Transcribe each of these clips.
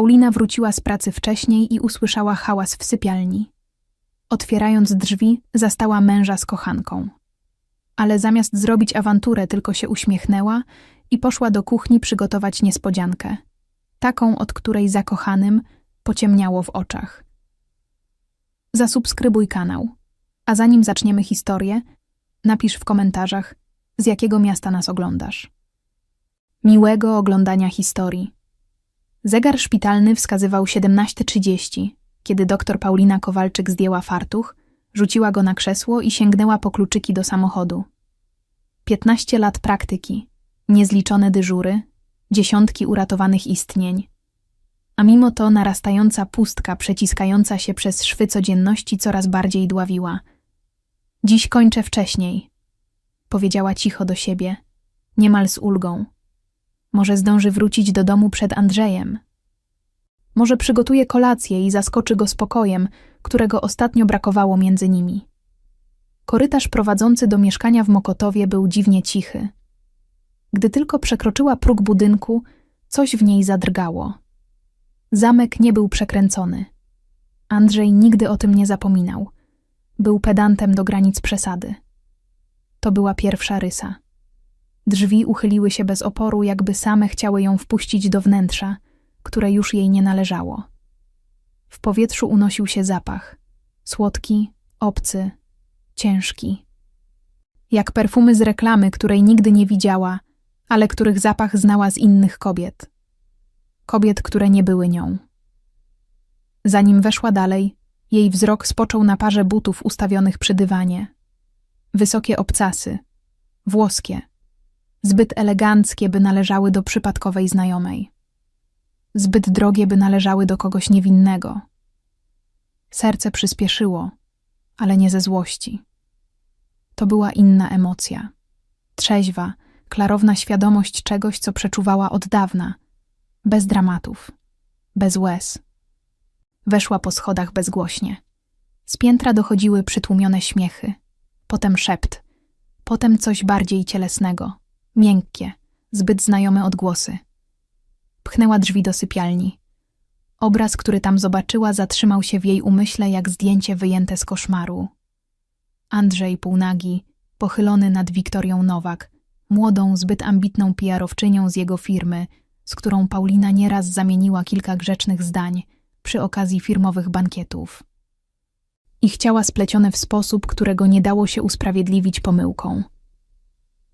Paulina wróciła z pracy wcześniej i usłyszała hałas w sypialni. Otwierając drzwi, zastała męża z kochanką. Ale zamiast zrobić awanturę, tylko się uśmiechnęła i poszła do kuchni przygotować niespodziankę. Taką, od której zakochanym pociemniało w oczach. Zasubskrybuj kanał. A zanim zaczniemy historię, napisz w komentarzach, z jakiego miasta nas oglądasz. Miłego oglądania historii. Zegar szpitalny wskazywał 17.30, kiedy doktor Paulina Kowalczyk zdjęła fartuch, rzuciła go na krzesło i sięgnęła po kluczyki do samochodu. 15 lat praktyki, niezliczone dyżury, dziesiątki uratowanych istnień. A mimo to narastająca pustka przeciskająca się przez szwy codzienności coraz bardziej dławiła. Dziś kończę wcześniej, powiedziała cicho do siebie, niemal z ulgą. Może zdąży wrócić do domu przed Andrzejem. Może przygotuje kolację i zaskoczy go spokojem, którego ostatnio brakowało między nimi. Korytarz prowadzący do mieszkania w Mokotowie był dziwnie cichy. Gdy tylko przekroczyła próg budynku, coś w niej zadrgało. Zamek nie był przekręcony. Andrzej nigdy o tym nie zapominał. Był pedantem do granic przesady. To była pierwsza rysa. Drzwi uchyliły się bez oporu, jakby same chciały ją wpuścić do wnętrza, które już jej nie należało. W powietrzu unosił się zapach. Słodki, obcy, ciężki. Jak perfumy z reklamy, której nigdy nie widziała, ale których zapach znała z innych kobiet. Kobiet, które nie były nią. Zanim weszła dalej, jej wzrok spoczął na parze butów ustawionych przy dywanie. Wysokie obcasy, włoskie, zbyt eleganckie, by należały do przypadkowej znajomej. Zbyt drogie, by należały do kogoś niewinnego. Serce przyspieszyło, ale nie ze złości. To była inna emocja. Trzeźwa, klarowna świadomość czegoś, co przeczuwała od dawna, bez dramatów, bez łez. Weszła po schodach bezgłośnie. Z piętra dochodziły przytłumione śmiechy, potem szept, potem coś bardziej cielesnego, miękkie, zbyt znajome odgłosy. Pchnęła drzwi do sypialni. Obraz, który tam zobaczyła, zatrzymał się w jej umyśle jak zdjęcie wyjęte z koszmaru. Andrzej półnagi, pochylony nad Wiktorią Nowak, młodą, zbyt ambitną PR-owczynią z jego firmy, z którą Paulina nieraz zamieniła kilka grzecznych zdań przy okazji firmowych bankietów. Ich ciała splecione w sposób, którego nie dało się usprawiedliwić pomyłką.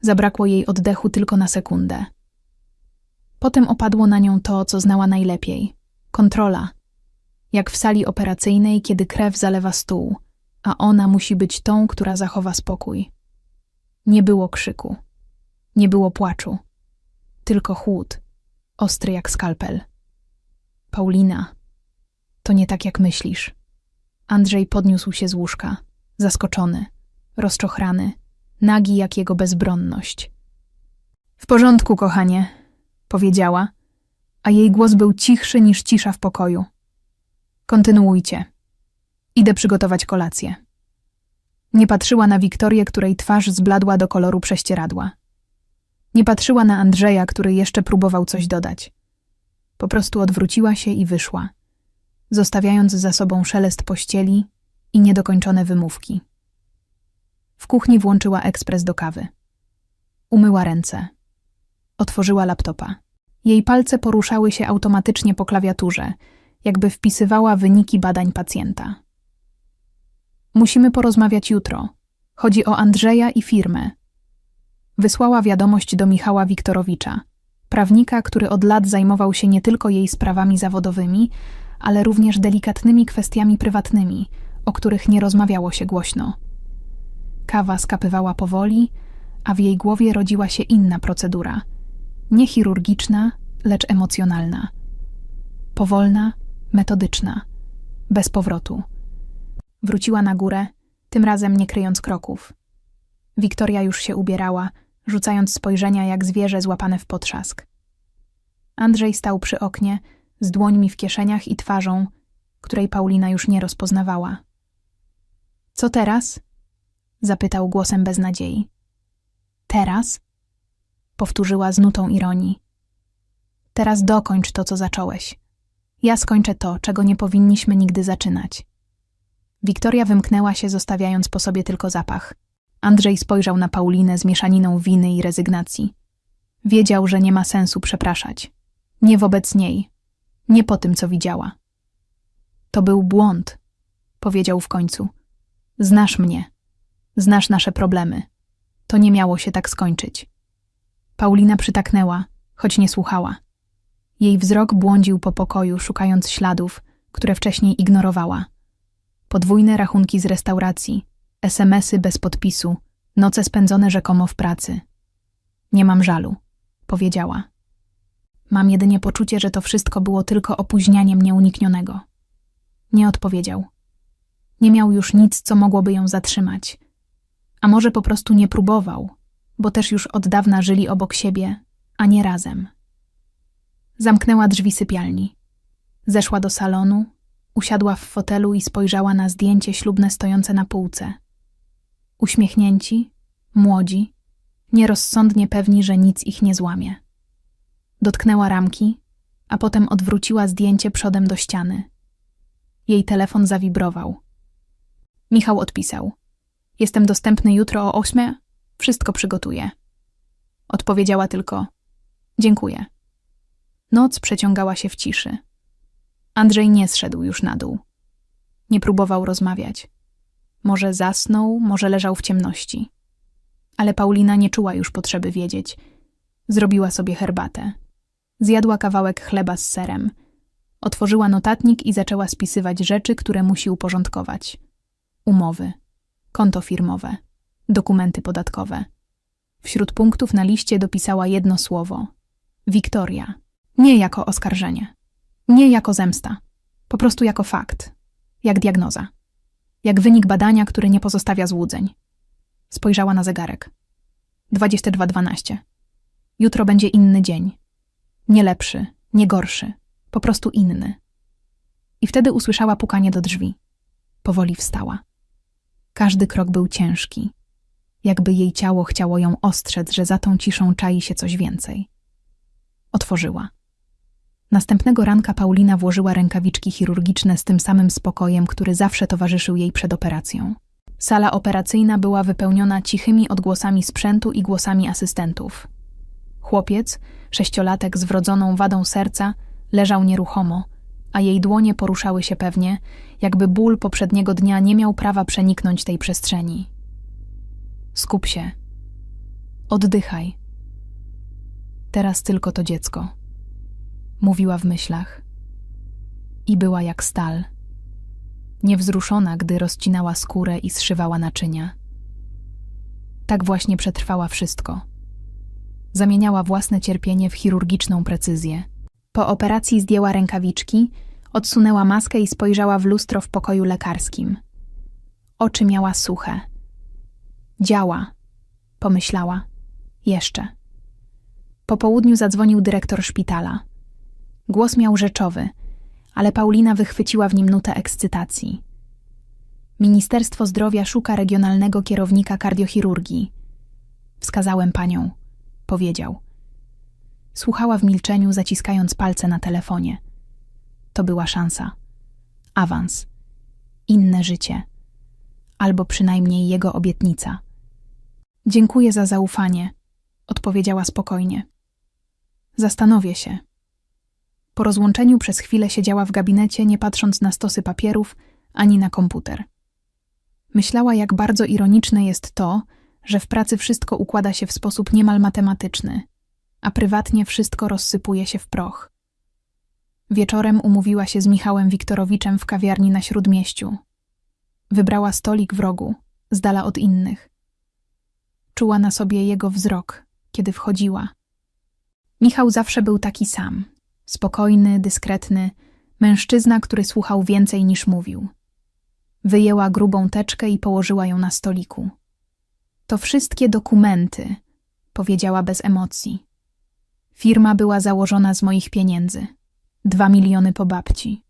Zabrakło jej oddechu tylko na sekundę. Potem opadło na nią to, co znała najlepiej kontrola. Jak w sali operacyjnej, kiedy krew zalewa stół, a ona musi być tą, która zachowa spokój. Nie było krzyku, nie było płaczu, tylko chłód, ostry jak skalpel. Paulina, to nie tak jak myślisz. Andrzej podniósł się z łóżka, zaskoczony, rozczochrany, nagi jak jego bezbronność. W porządku, kochanie, powiedziała, a jej głos był cichszy niż cisza w pokoju. Kontynuujcie. Idę przygotować kolację. Nie patrzyła na Wiktorię, której twarz zbladła do koloru prześcieradła. Nie patrzyła na Andrzeja, który jeszcze próbował coś dodać. Po prostu odwróciła się i wyszła, zostawiając za sobą szelest pościeli i niedokończone wymówki. W kuchni włączyła ekspres do kawy. Umyła ręce. Otworzyła laptopa. Jej palce poruszały się automatycznie po klawiaturze, jakby wpisywała wyniki badań pacjenta. Musimy porozmawiać jutro. Chodzi o Andrzeja i firmę. Wysłała wiadomość do Michała Wiktorowicza, prawnika, który od lat zajmował się nie tylko jej sprawami zawodowymi, ale również delikatnymi kwestiami prywatnymi, o których nie rozmawiało się głośno. Kawa skapywała powoli, a w jej głowie rodziła się inna procedura. Nie chirurgiczna, lecz emocjonalna. Powolna, metodyczna, bez powrotu. Wróciła na górę, tym razem nie kryjąc kroków. Wiktoria już się ubierała, rzucając spojrzenia jak zwierzę złapane w potrzask. Andrzej stał przy oknie, z dłońmi w kieszeniach i twarzą, której Paulina już nie rozpoznawała. Co teraz? Zapytał głosem bez nadziei. Teraz? powtórzyła z nutą ironii. Teraz dokończ to, co zacząłeś. Ja skończę to, czego nie powinniśmy nigdy zaczynać. Wiktoria wymknęła się, zostawiając po sobie tylko zapach. Andrzej spojrzał na Paulinę z mieszaniną winy i rezygnacji. Wiedział, że nie ma sensu przepraszać. Nie wobec niej. Nie po tym, co widziała. To był błąd, powiedział w końcu. Znasz mnie. Znasz nasze problemy. To nie miało się tak skończyć. Paulina przytaknęła, choć nie słuchała. Jej wzrok błądził po pokoju, szukając śladów, które wcześniej ignorowała. Podwójne rachunki z restauracji, SMSy bez podpisu, noce spędzone rzekomo w pracy. Nie mam żalu, powiedziała. Mam jedynie poczucie, że to wszystko było tylko opóźnianiem nieuniknionego. Nie odpowiedział. Nie miał już nic, co mogłoby ją zatrzymać. A może po prostu nie próbował, bo też już od dawna żyli obok siebie, a nie razem. Zamknęła drzwi sypialni. Zeszła do salonu, usiadła w fotelu i spojrzała na zdjęcie ślubne stojące na półce. Uśmiechnięci, młodzi, nierozsądnie pewni, że nic ich nie złamie. Dotknęła ramki, a potem odwróciła zdjęcie przodem do ściany. Jej telefon zawibrował. Michał odpisał. Jestem dostępny jutro o ósmie. Wszystko przygotuję. Odpowiedziała tylko. Dziękuję. Noc przeciągała się w ciszy. Andrzej nie zszedł już na dół. Nie próbował rozmawiać. Może zasnął, może leżał w ciemności. Ale Paulina nie czuła już potrzeby wiedzieć. Zrobiła sobie herbatę. Zjadła kawałek chleba z serem. Otworzyła notatnik i zaczęła spisywać rzeczy, które musi uporządkować. Umowy, konto firmowe, dokumenty podatkowe. Wśród punktów na liście dopisała jedno słowo: Wiktoria. Nie jako oskarżenie, nie jako zemsta, po prostu jako fakt, jak diagnoza, jak wynik badania, który nie pozostawia złudzeń. Spojrzała na zegarek. 22.12. Jutro będzie inny dzień. Nie lepszy, nie gorszy, po prostu inny. I wtedy usłyszała pukanie do drzwi. Powoli wstała. Każdy krok był ciężki, jakby jej ciało chciało ją ostrzec, że za tą ciszą czai się coś więcej. Otworzyła. Następnego ranka Paulina włożyła rękawiczki chirurgiczne z tym samym spokojem, który zawsze towarzyszył jej przed operacją. Sala operacyjna była wypełniona cichymi odgłosami sprzętu i głosami asystentów. Chłopiec, sześciolatek z wrodzoną wadą serca, leżał nieruchomo, a jej dłonie poruszały się pewnie, jakby ból poprzedniego dnia nie miał prawa przeniknąć tej przestrzeni. Skup się. Oddychaj. Teraz tylko to dziecko. Mówiła w myślach. I była jak stal. Niewzruszona, gdy rozcinała skórę i zszywała naczynia. Tak właśnie przetrwała wszystko. Zamieniała własne cierpienie w chirurgiczną precyzję. Po operacji zdjęła rękawiczki, odsunęła maskę i spojrzała w lustro w pokoju lekarskim. Oczy miała suche. Działa, pomyślała. Jeszcze. Po południu zadzwonił dyrektor szpitala. Głos miał rzeczowy, ale Paulina wychwyciła w nim nutę ekscytacji. Ministerstwo Zdrowia szuka regionalnego kierownika kardiochirurgii. Wskazałem panią, powiedział. Słuchała w milczeniu, zaciskając palce na telefonie. To była szansa. Awans. Inne życie. Albo przynajmniej jego obietnica. Dziękuję za zaufanie, odpowiedziała spokojnie. Zastanowię się. Po rozłączeniu przez chwilę siedziała w gabinecie, nie patrząc na stosy papierów ani na komputer. Myślała, jak bardzo ironiczne jest to, że w pracy wszystko układa się w sposób niemal matematyczny, a prywatnie wszystko rozsypuje się w proch. Wieczorem umówiła się z Michałem Wiktorowiczem w kawiarni na śródmieściu. Wybrała stolik w rogu, z dala od innych. Czuła na sobie jego wzrok, kiedy wchodziła. Michał zawsze był taki sam spokojny, dyskretny, mężczyzna, który słuchał więcej niż mówił. Wyjęła grubą teczkę i położyła ją na stoliku. To wszystkie dokumenty, powiedziała bez emocji. Firma była założona z moich pieniędzy. Dwa miliony po babci.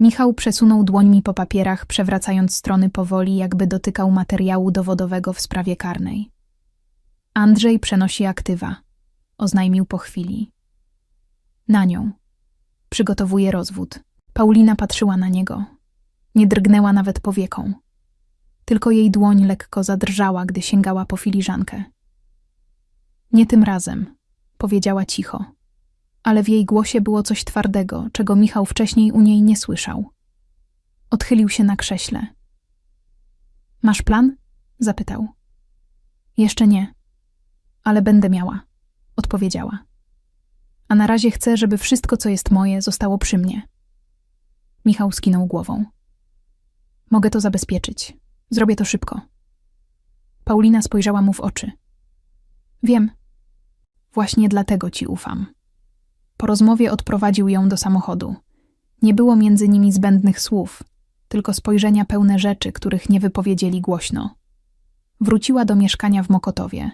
Michał przesunął dłońmi po papierach, przewracając strony powoli, jakby dotykał materiału dowodowego w sprawie karnej. Andrzej przenosi aktywa, oznajmił po chwili. Na nią. Przygotowuje rozwód. Paulina patrzyła na niego. Nie drgnęła nawet powieką. Tylko jej dłoń lekko zadrżała, gdy sięgała po filiżankę. Nie tym razem, powiedziała cicho, ale w jej głosie było coś twardego, czego Michał wcześniej u niej nie słyszał. Odchylił się na krześle. Masz plan? zapytał. Jeszcze nie, ale będę miała, odpowiedziała. A na razie chcę, żeby wszystko, co jest moje, zostało przy mnie. Michał skinął głową. Mogę to zabezpieczyć. Zrobię to szybko. Paulina spojrzała mu w oczy. Wiem. Właśnie dlatego ci ufam. Po rozmowie odprowadził ją do samochodu. Nie było między nimi zbędnych słów, tylko spojrzenia pełne rzeczy, których nie wypowiedzieli głośno. Wróciła do mieszkania w Mokotowie.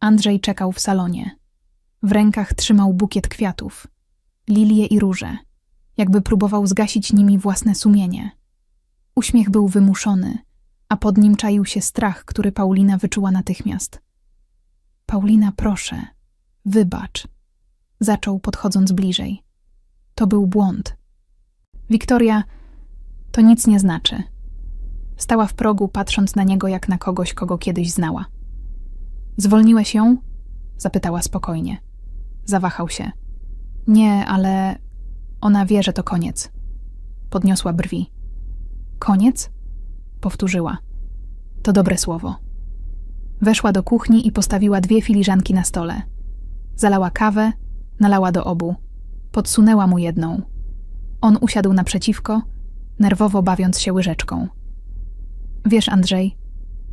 Andrzej czekał w salonie. W rękach trzymał bukiet kwiatów, lilie i róże, jakby próbował zgasić nimi własne sumienie. Uśmiech był wymuszony, a pod nim czaił się strach, który Paulina wyczuła natychmiast. Paulina, proszę, wybacz, zaczął podchodząc bliżej. To był błąd. Wiktoria, to nic nie znaczy. Stała w progu, patrząc na niego jak na kogoś, kogo kiedyś znała. Zwolniłeś ją? zapytała spokojnie. Zawahał się. Nie, ale ona wie, że to koniec. Podniosła brwi. Koniec? Powtórzyła. To dobre słowo. Weszła do kuchni i postawiła dwie filiżanki na stole. Zalała kawę, nalała do obu. Podsunęła mu jedną. On usiadł naprzeciwko, nerwowo bawiąc się łyżeczką. Wiesz, Andrzej,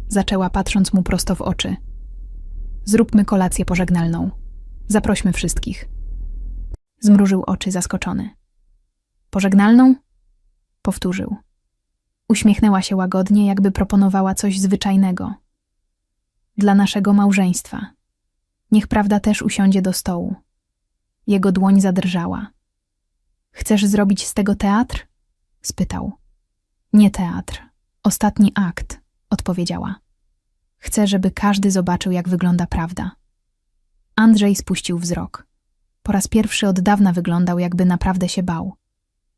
zaczęła patrząc mu prosto w oczy. Zróbmy kolację pożegnalną. Zaprośmy wszystkich. Zmrużył oczy zaskoczony. Pożegnalną? Powtórzył. Uśmiechnęła się łagodnie, jakby proponowała coś zwyczajnego. Dla naszego małżeństwa. Niech prawda też usiądzie do stołu. Jego dłoń zadrżała. Chcesz zrobić z tego teatr? spytał. Nie teatr. Ostatni akt, odpowiedziała. Chcę, żeby każdy zobaczył, jak wygląda prawda. Andrzej spuścił wzrok. Po raz pierwszy od dawna wyglądał, jakby naprawdę się bał.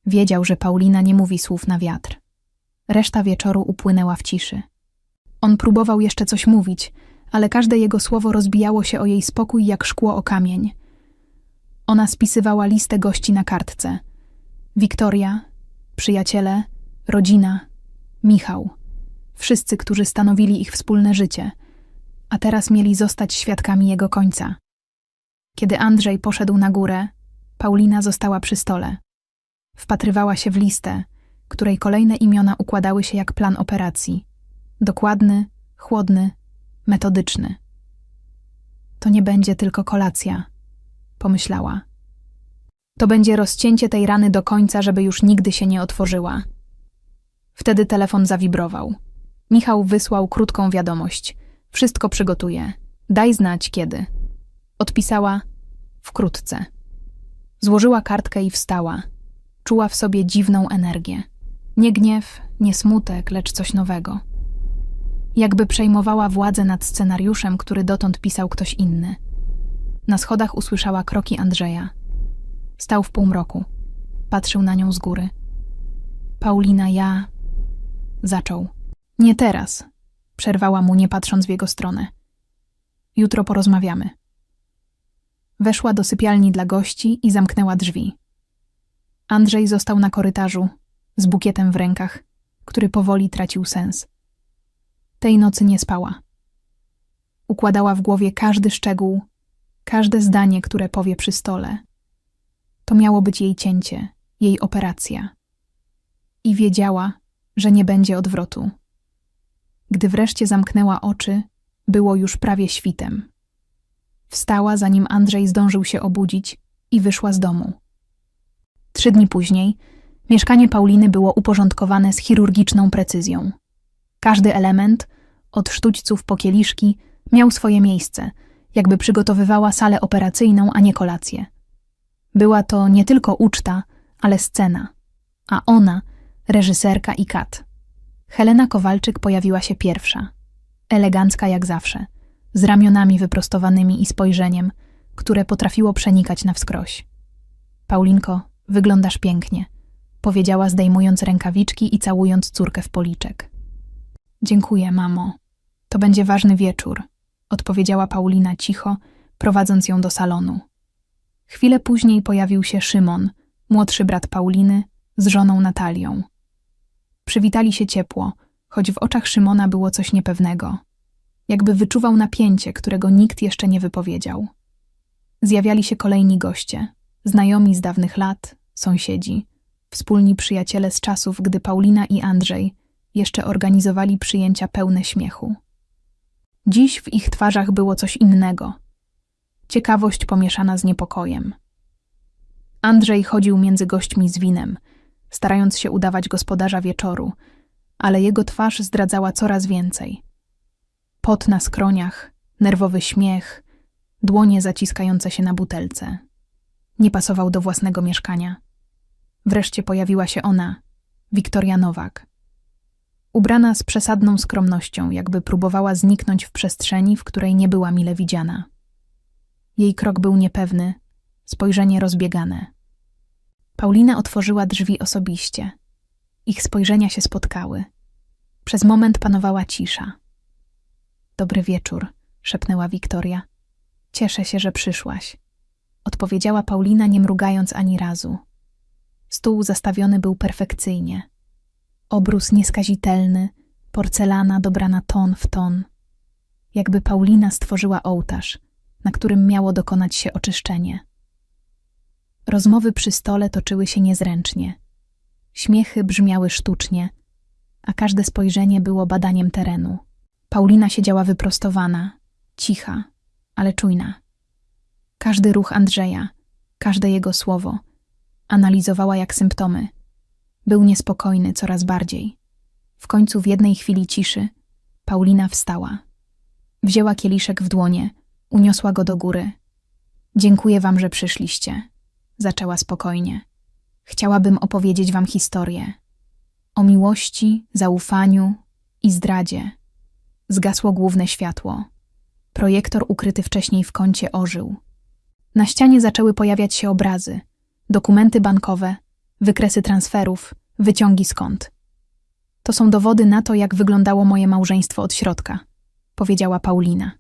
Wiedział, że Paulina nie mówi słów na wiatr. Reszta wieczoru upłynęła w ciszy. On próbował jeszcze coś mówić, ale każde jego słowo rozbijało się o jej spokój jak szkło o kamień. Ona spisywała listę gości na kartce. Wiktoria, przyjaciele, rodzina, Michał. Wszyscy, którzy stanowili ich wspólne życie, a teraz mieli zostać świadkami jego końca. Kiedy Andrzej poszedł na górę, Paulina została przy stole. Wpatrywała się w listę, której kolejne imiona układały się jak plan operacji. Dokładny, chłodny, metodyczny. To nie będzie tylko kolacja, pomyślała. To będzie rozcięcie tej rany do końca, żeby już nigdy się nie otworzyła. Wtedy telefon zawibrował. Michał wysłał krótką wiadomość. Wszystko przygotuję. Daj znać kiedy. Odpisała wkrótce. Złożyła kartkę i wstała. Czuła w sobie dziwną energię. Nie gniew, nie smutek, lecz coś nowego. Jakby przejmowała władzę nad scenariuszem, który dotąd pisał ktoś inny. Na schodach usłyszała kroki Andrzeja. Stał w półmroku. Patrzył na nią z góry. Paulina, ja. Zaczął. Nie teraz. Przerwała mu, nie patrząc w jego stronę. Jutro porozmawiamy. Weszła do sypialni dla gości i zamknęła drzwi. Andrzej został na korytarzu, z bukietem w rękach, który powoli tracił sens. Tej nocy nie spała. Układała w głowie każdy szczegół, każde zdanie, które powie przy stole. To miało być jej cięcie, jej operacja. I wiedziała, że nie będzie odwrotu. Gdy wreszcie zamknęła oczy, było już prawie świtem. Wstała, zanim Andrzej zdążył się obudzić i wyszła z domu. Trzy dni później mieszkanie Pauliny było uporządkowane z chirurgiczną precyzją. Każdy element, od sztućców po kieliszki, miał swoje miejsce, jakby przygotowywała salę operacyjną, a nie kolację. Była to nie tylko uczta, ale scena, a ona, reżyserka i kat. Helena Kowalczyk pojawiła się pierwsza, elegancka jak zawsze, z ramionami wyprostowanymi i spojrzeniem, które potrafiło przenikać na wskroś. Paulinko, wyglądasz pięknie, powiedziała zdejmując rękawiczki i całując córkę w policzek. Dziękuję, mamo. To będzie ważny wieczór, odpowiedziała Paulina cicho, prowadząc ją do salonu. Chwilę później pojawił się Szymon, młodszy brat Pauliny, z żoną Natalią. Przywitali się ciepło, choć w oczach Szymona było coś niepewnego. Jakby wyczuwał napięcie, którego nikt jeszcze nie wypowiedział. Zjawiali się kolejni goście, znajomi z dawnych lat, sąsiedzi, wspólni przyjaciele z czasów, gdy Paulina i Andrzej jeszcze organizowali przyjęcia pełne śmiechu. Dziś w ich twarzach było coś innego. Ciekawość pomieszana z niepokojem. Andrzej chodził między gośćmi z winem, starając się udawać gospodarza wieczoru, ale jego twarz zdradzała coraz więcej. Pot na skroniach, nerwowy śmiech, dłonie zaciskające się na butelce. Nie pasował do własnego mieszkania. Wreszcie pojawiła się ona, Wiktoria Nowak. Ubrana z przesadną skromnością, jakby próbowała zniknąć w przestrzeni, w której nie była mile widziana. Jej krok był niepewny, spojrzenie rozbiegane. Paulina otworzyła drzwi osobiście. Ich spojrzenia się spotkały. Przez moment panowała cisza. Dobry wieczór, szepnęła Wiktoria. Cieszę się, że przyszłaś. Odpowiedziała Paulina, nie mrugając ani razu. Stół zastawiony był perfekcyjnie. Obrus nieskazitelny, porcelana dobrana ton w ton. Jakby Paulina stworzyła ołtarz, na którym miało dokonać się oczyszczenie. Rozmowy przy stole toczyły się niezręcznie. Śmiechy brzmiały sztucznie, a każde spojrzenie było badaniem terenu. Paulina siedziała wyprostowana, cicha, ale czujna. Każdy ruch Andrzeja, każde jego słowo analizowała jak symptomy. Był niespokojny coraz bardziej. W końcu w jednej chwili ciszy Paulina wstała. Wzięła kieliszek w dłonie, uniosła go do góry. Dziękuję wam, że przyszliście, zaczęła spokojnie. Chciałabym opowiedzieć wam historię o miłości, zaufaniu i zdradzie. Zgasło główne światło. Projektor ukryty wcześniej w kącie ożył. Na ścianie zaczęły pojawiać się obrazy, dokumenty bankowe, wykresy transferów, wyciągi kont. To są dowody na to, jak wyglądało moje małżeństwo od środka, powiedziała Paulina.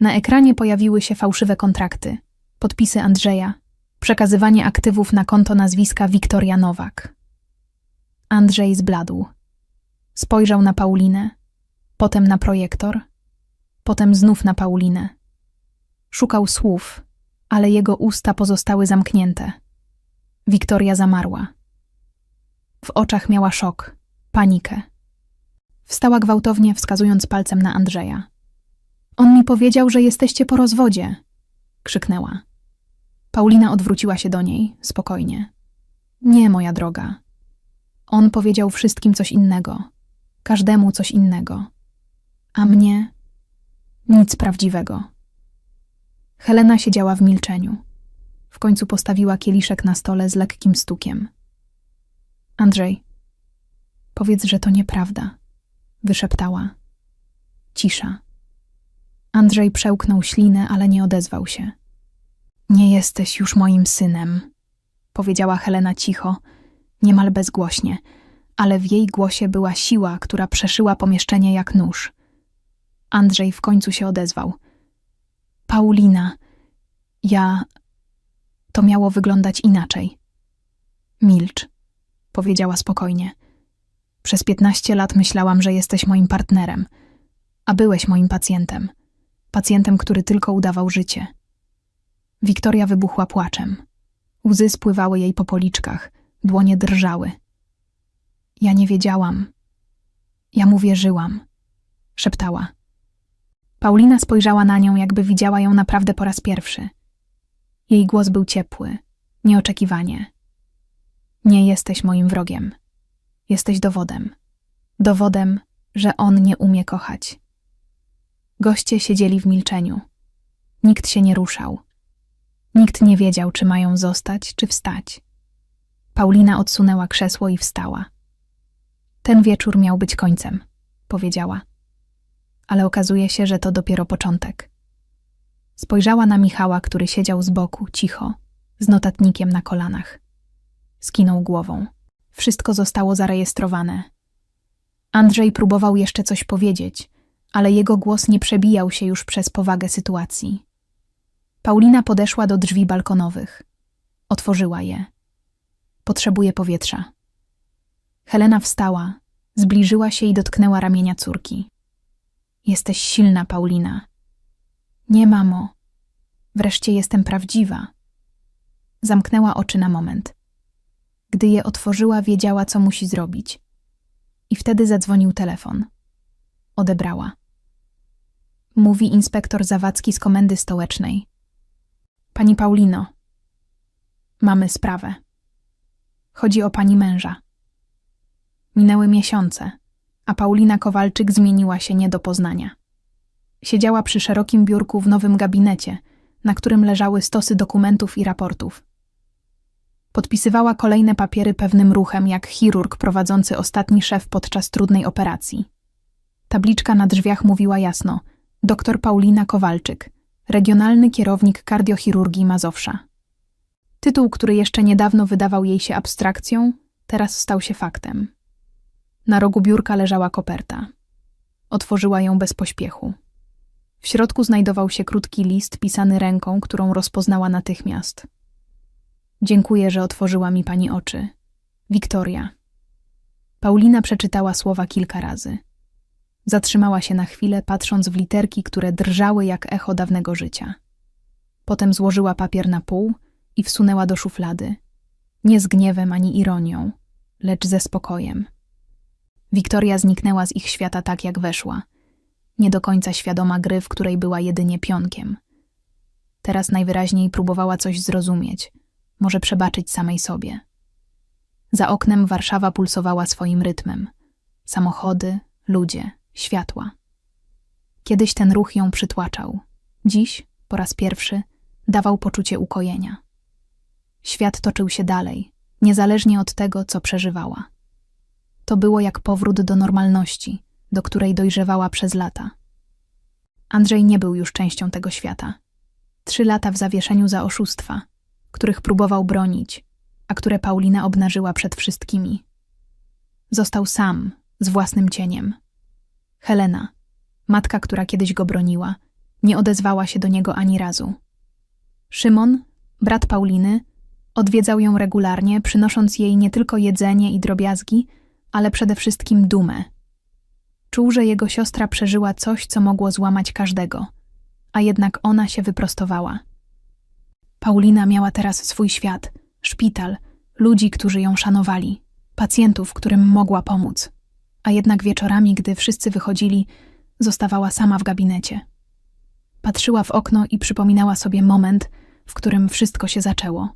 Na ekranie pojawiły się fałszywe kontrakty, podpisy Andrzeja, przekazywanie aktywów na konto nazwiska Wiktoria Nowak. Andrzej zbladł. Spojrzał na Paulinę, potem na projektor, potem znów na Paulinę. Szukał słów, ale jego usta pozostały zamknięte. Wiktoria zamarła. W oczach miała szok, panikę. Wstała gwałtownie, wskazując palcem na Andrzeja. On mi powiedział, że jesteście po rozwodzie, krzyknęła. Paulina odwróciła się do niej, spokojnie. Nie, moja droga. On powiedział wszystkim coś innego, każdemu coś innego, a mnie nic prawdziwego. Helena siedziała w milczeniu. W końcu postawiła kieliszek na stole z lekkim stukiem. Andrzej, powiedz, że to nieprawda, wyszeptała. Cisza. Andrzej przełknął ślinę, ale nie odezwał się. Nie jesteś już moim synem, powiedziała Helena cicho, niemal bezgłośnie, ale w jej głosie była siła, która przeszyła pomieszczenie jak nóż. Andrzej w końcu się odezwał. Paulina, ja. To miało wyglądać inaczej. Milcz, powiedziała spokojnie. Przez piętnaście lat myślałam, że jesteś moim partnerem, a byłeś moim pacjentem. Pacjentem, który tylko udawał życie. Wiktoria wybuchła płaczem. Łzy spływały jej po policzkach, dłonie drżały. Ja nie wiedziałam. Ja mu wierzyłam, szeptała. Paulina spojrzała na nią, jakby widziała ją naprawdę po raz pierwszy. Jej głos był ciepły, nieoczekiwanie. Nie jesteś moim wrogiem. Jesteś dowodem. Dowodem, że on nie umie kochać. Goście siedzieli w milczeniu. Nikt się nie ruszał. Nikt nie wiedział, czy mają zostać, czy wstać. Paulina odsunęła krzesło i wstała. Ten wieczór miał być końcem, powiedziała. Ale okazuje się, że to dopiero początek. Spojrzała na Michała, który siedział z boku, cicho, z notatnikiem na kolanach. Skinął głową. Wszystko zostało zarejestrowane. Andrzej próbował jeszcze coś powiedzieć, ale jego głos nie przebijał się już przez powagę sytuacji. Paulina podeszła do drzwi balkonowych. Otworzyła je. Potrzebuje powietrza. Helena wstała, zbliżyła się i dotknęła ramienia córki. Jesteś silna, Paulina. Nie, mamo. Wreszcie jestem prawdziwa. Zamknęła oczy na moment. Gdy je otworzyła, wiedziała, co musi zrobić. I wtedy zadzwonił telefon. Odebrała. Mówi inspektor Zawadzki z komendy stołecznej. Pani Paulino, mamy sprawę. Chodzi o pani męża. Minęły miesiące, a Paulina Kowalczyk zmieniła się nie do poznania. Siedziała przy szerokim biurku w nowym gabinecie, na którym leżały stosy dokumentów i raportów. Podpisywała kolejne papiery pewnym ruchem, jak chirurg prowadzący ostatni szef podczas trudnej operacji. Tabliczka na drzwiach mówiła jasno: dr Paulina Kowalczyk, regionalny kierownik kardiochirurgii Mazowsza. Tytuł, który jeszcze niedawno wydawał jej się abstrakcją, teraz stał się faktem. Na rogu biurka leżała koperta. Otworzyła ją bez pośpiechu. W środku znajdował się krótki list pisany ręką, którą rozpoznała natychmiast. Dziękuję, że otworzyła mi pani oczy. Wiktoria. Paulina przeczytała słowa kilka razy. Zatrzymała się na chwilę, patrząc w literki, które drżały jak echo dawnego życia. Potem złożyła papier na pół i wsunęła do szuflady. Nie z gniewem ani ironią, lecz ze spokojem. Wiktoria zniknęła z ich świata tak, jak weszła. Nie do końca świadoma gry, w której była jedynie pionkiem. Teraz najwyraźniej próbowała coś zrozumieć, może przebaczyć samej sobie. Za oknem Warszawa pulsowała swoim rytmem. Samochody, ludzie, światła. Kiedyś ten ruch ją przytłaczał. Dziś, po raz pierwszy, dawał poczucie ukojenia. Świat toczył się dalej, niezależnie od tego, co przeżywała. To było jak powrót do normalności, do której dojrzewała przez lata. Andrzej nie był już częścią tego świata. Trzy lata w zawieszeniu za oszustwa, których próbował bronić, a które Paulina obnażyła przed wszystkimi. Został sam, z własnym cieniem. Helena, matka, która kiedyś go broniła, nie odezwała się do niego ani razu. Szymon, brat Pauliny, odwiedzał ją regularnie, przynosząc jej nie tylko jedzenie i drobiazgi, ale przede wszystkim dumę. Czuł, że jego siostra przeżyła coś, co mogło złamać każdego, a jednak ona się wyprostowała. Paulina miała teraz swój świat, szpital, ludzi, którzy ją szanowali, pacjentów, którym mogła pomóc. A jednak wieczorami, gdy wszyscy wychodzili, zostawała sama w gabinecie. Patrzyła w okno i przypominała sobie moment, w którym wszystko się zaczęło.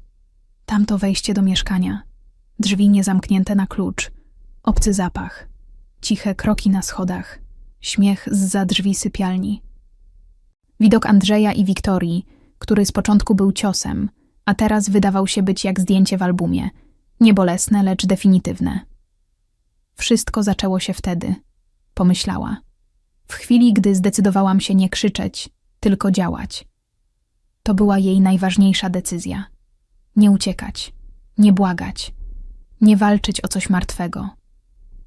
Tamto wejście do mieszkania, drzwi niezamknięte na klucz, obcy zapach, ciche kroki na schodach, śmiech z za drzwi sypialni. Widok Andrzeja i Wiktorii, który z początku był ciosem, a teraz wydawał się być jak zdjęcie w albumie, niebolesne, lecz definitywne. Wszystko zaczęło się wtedy, pomyślała. W chwili, gdy zdecydowałam się nie krzyczeć, tylko działać. To była jej najważniejsza decyzja. Nie uciekać, nie błagać, nie walczyć o coś martwego.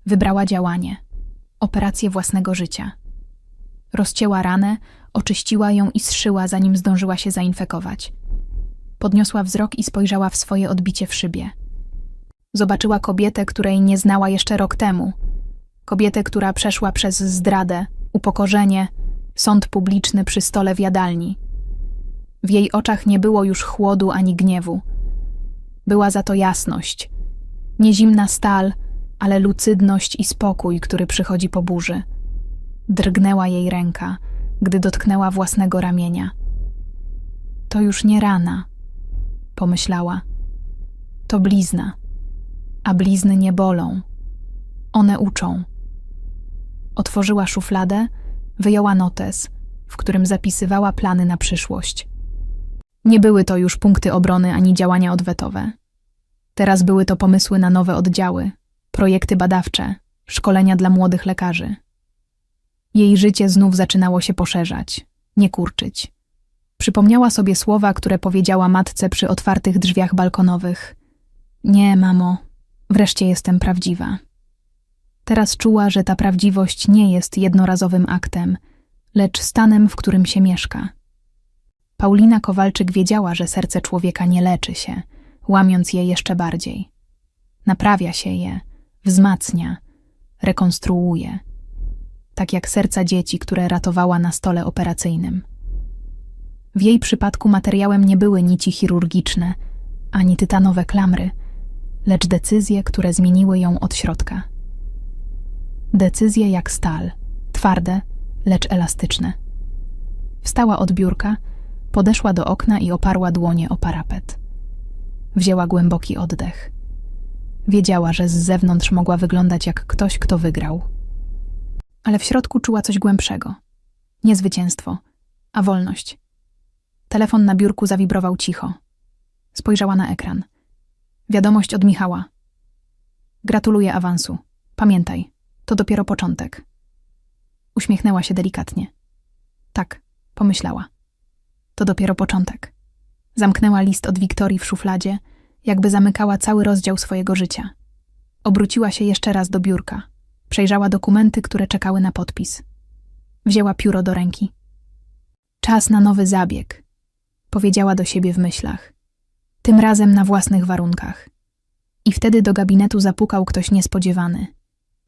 Wybrała działanie, operację własnego życia. Rozcięła ranę, oczyściła ją i zszyła, zanim zdążyła się zainfekować. Podniosła wzrok i spojrzała w swoje odbicie w szybie. Zobaczyła kobietę, której nie znała jeszcze rok temu. Kobietę, która przeszła przez zdradę, upokorzenie, sąd publiczny przy stole w jadalni. W jej oczach nie było już chłodu ani gniewu. Była za to jasność. Nie zimna stal, ale lucydność i spokój, który przychodzi po burzy. Drgnęła jej ręka, gdy dotknęła własnego ramienia. To już nie rana, pomyślała. To blizna, a blizny nie bolą. One uczą. Otworzyła szufladę, wyjęła notes, w którym zapisywała plany na przyszłość. Nie były to już punkty obrony ani działania odwetowe. Teraz były to pomysły na nowe oddziały, projekty badawcze, szkolenia dla młodych lekarzy. Jej życie znów zaczynało się poszerzać, nie kurczyć. Przypomniała sobie słowa, które powiedziała matce przy otwartych drzwiach balkonowych. Nie, mamo, wreszcie jestem prawdziwa. Teraz czuła, że ta prawdziwość nie jest jednorazowym aktem, lecz stanem, w którym się mieszka. Paulina Kowalczyk wiedziała, że serce człowieka nie leczy się, łamiąc je jeszcze bardziej. Naprawia się je, wzmacnia, rekonstruuje. Tak jak serca dzieci, które ratowała na stole operacyjnym. W jej przypadku materiałem nie były nici chirurgiczne, ani tytanowe klamry, lecz decyzje, które zmieniły ją od środka. Decyzje jak stal, twarde, lecz elastyczne. Wstała od biurka, podeszła do okna i oparła dłonie o parapet. Wzięła głęboki oddech. Wiedziała, że z zewnątrz mogła wyglądać jak ktoś, kto wygrał. Ale w środku czuła coś głębszego. Nie zwycięstwo, a wolność. Telefon na biurku zawibrował cicho. Spojrzała na ekran. Wiadomość od Michała. Gratuluję awansu. Pamiętaj, to dopiero początek. Uśmiechnęła się delikatnie. Tak, pomyślała. To dopiero początek. Zamknęła list od Wiktorii w szufladzie, jakby zamykała cały rozdział swojego życia. Obróciła się jeszcze raz do biurka. Przejrzała dokumenty, które czekały na podpis. Wzięła pióro do ręki. Czas na nowy zabieg, powiedziała do siebie w myślach. Tym razem na własnych warunkach. I wtedy do gabinetu zapukał ktoś niespodziewany.